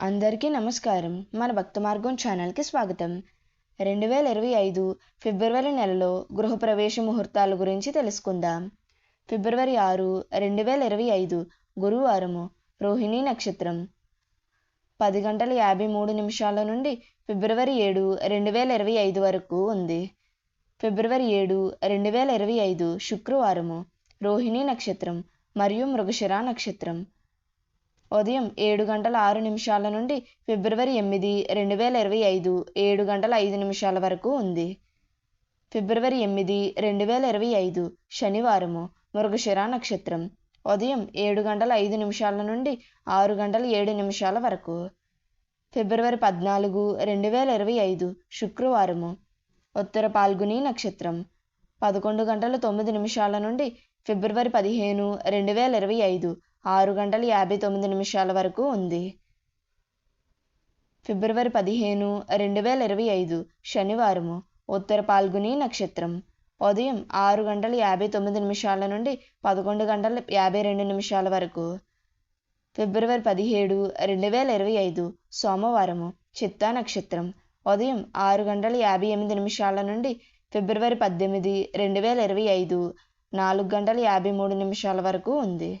అందరికీ నమస్కారం. మన భక్త మార్గం ఛానల్కి స్వాగతం. రెండు వేల ఇరవై ఐదు ఫిబ్రవరి నెలలో గృహప్రవేశ ముహూర్తాల గురించి తెలుసుకుందాం. ఫిబ్రవరి ఆరు రెండు వేల ఇరవై ఐదు గురువారము రోహిణీ నక్షత్రం. పది గంటల యాభై మూడు నిమిషాల నుండి ఫిబ్రవరి ఏడు రెండు వేల ఇరవై ఐదు వరకు ఉంది. ఫిబ్రవరి ఏడు రెండు వేల ఇరవై ఐదు శుక్రవారము రోహిణీ నక్షత్రం మరియు మృగశిర నక్షత్రం. ఉదయం ఏడు గంటల ఆరు నిమిషాల నుండి ఫిబ్రవరి ఎనిమిది రెండు వేల ఇరవై ఐదు ఏడు గంటల ఐదు నిమిషాల వరకు ఉంది. ఫిబ్రవరి ఎనిమిది రెండు వేల ఇరవై ఐదు శనివారము మృగశిర నక్షత్రం ఉదయం ఏడు గంటల ఐదు నిమిషాల నుండి ఆరు గంటల ఏడు నిమిషాల వరకు. ఫిబ్రవరి పద్నాలుగు రెండు వేల ఇరవై ఐదు శుక్రవారము ఉత్తర పాల్గొని నక్షత్రం పదకొండు గంటల తొమ్మిది నిమిషాల నుండి ఫిబ్రవరి పదిహేను రెండు వేల ఇరవై ఐదు ఆరు గంటల యాభై తొమ్మిది నిమిషాల వరకు ఉంది. ఫిబ్రవరి పదిహేను రెండు వేల ఇరవై ఐదు శనివారము ఉత్తర పాల్గొని నక్షత్రం. ఉదయం ఆరు గంటల యాభై తొమ్మిది నిమిషాల నుండి పదకొండు గంటల యాభై రెండు నిమిషాల వరకు. ఫిబ్రవరి పదిహేడు రెండు వేల ఇరవై ఐదు సోమవారము చిత్తా నక్షత్రం. ఉదయం ఆరు గంటల యాభై ఎనిమిది నిమిషాల నుండి ఫిబ్రవరి పద్దెనిమిది రెండు వేల ఇరవై ఐదు నాలుగు గంటల యాభై మూడు నిమిషాల వరకు ఉంది.